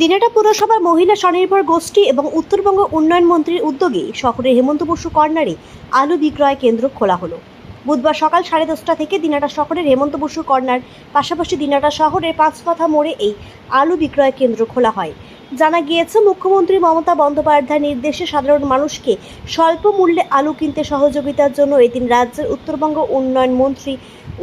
দিনাটা পুরসভার মহিলা স্বনির্ভর গোষ্ঠী এবং উত্তরবঙ্গ উন্নয়ন মন্ত্রীর উদ্যোগে শহরের হেমন্ত বসু কর্নারে আলু বিক্রয় কেন্দ্র খোলা হলো। বুধবার সকাল সাড়ে দশটা থেকে দিনাটা শহরের হেমন্ত বসু কর্নার, পাশাপাশি দিনাটা শহরের পাঁচ কথা মোড়ে এই আলু বিক্রয় কেন্দ্র খোলা হয়। জানা গিয়েছে, মুখ্যমন্ত্রী মমতা বন্দ্যোপাধ্যায়ের নির্দেশে সাধারণ মানুষকে স্বল্প মূল্যে আলু কিনতে সহযোগিতার জন্য এদিন রাজ্যের উত্তরবঙ্গ উন্নয়ন মন্ত্রী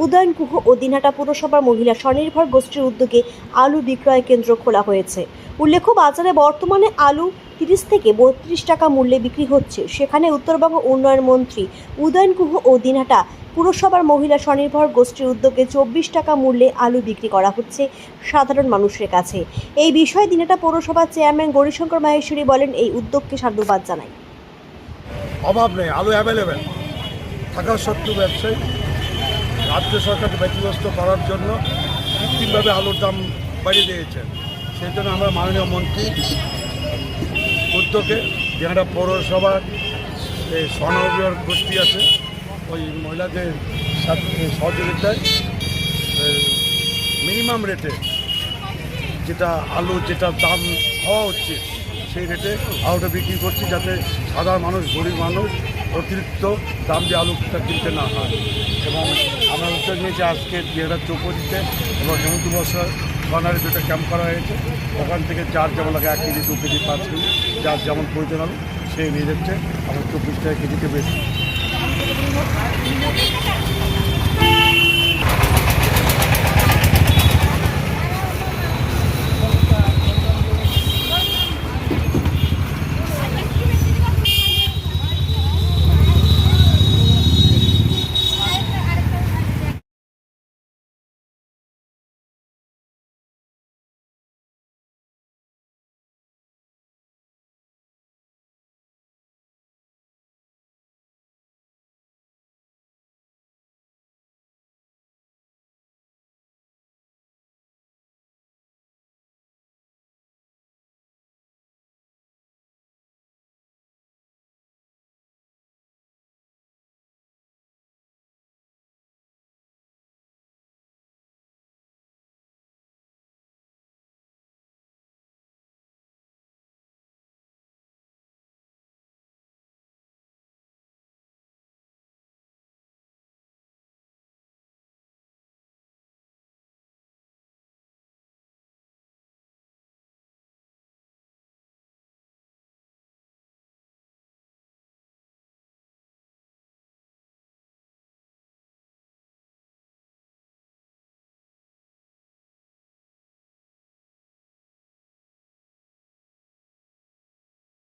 উদয়ন গুহ ও দিনহাটা পুরসভার মহিলা স্বনির্ভর গোষ্ঠীর উদ্যোগে আলু বিক্রয় কেন্দ্র খোলা হয়েছে। উল্লেখ্য, বাজারে বর্তমানে আলু তিরিশ থেকে বত্রিশ টাকা মূল্যে বিক্রি হচ্ছে। সেখানে উত্তরবঙ্গ উন্নয়ন মন্ত্রী উদয়ন গুহ ও দিনহাটা পুরসভার মহিলা স্বনির্ভর গোষ্ঠীর উদ্যোগে চব্বিশ টাকা মূল্যে আলু বিক্রি করা হচ্ছে সাধারণ মানুষের কাছে। এই বিষয়ে দিনহাটা পৌরসভার চেয়ারম্যান গৌরীশঙ্কর মাহেশ্বরী বলেন, এই উদ্যোগকে সাধুবাদ জানাই। অভাব নেই, আলু অ্যাভেলেবেল থাকা সত্ত্বেও ব্যবসায়ী, রাজ্য সরকারকে ব্যতিগ্রস্ত করার জন্য কৃত্রিমভাবে আলুর দাম বাড়িয়ে দিয়েছেন সেই জন্য আমরা মাননীয় মন্ত্রী উদ্যোগে যেখানে পৌরসভার স্বনির্ভর গোষ্ঠী আছে ওই মহিলাদের সহযোগিতায় মিনিমাম রেটে যেটা আলু, যেটা দাম হওয়া উচিত সেই রেটে আলুটা বিক্রি করছি যাতে সাধারণ মানুষ, গরিব মানুষ অতিরিক্ত দাম দিয়ে আলুটা কিনতে না হয়। এবং আমরা উদ্যোগ নিয়েছি আজকে যেটা চৌপতিতে এবং হেমন্ত বর্ষার কর্নারে দুটো ক্যাম্প করা হয়েছে। ওখান থেকে যার যেমন লাগে এক কেজি, দু কেজি, পাঁচ কেজি, যার যেমন প্রয়োজন হবে সেই নিয়ে যাচ্ছে। আমরা চব্বিশ টাকা কেজিতে বেশি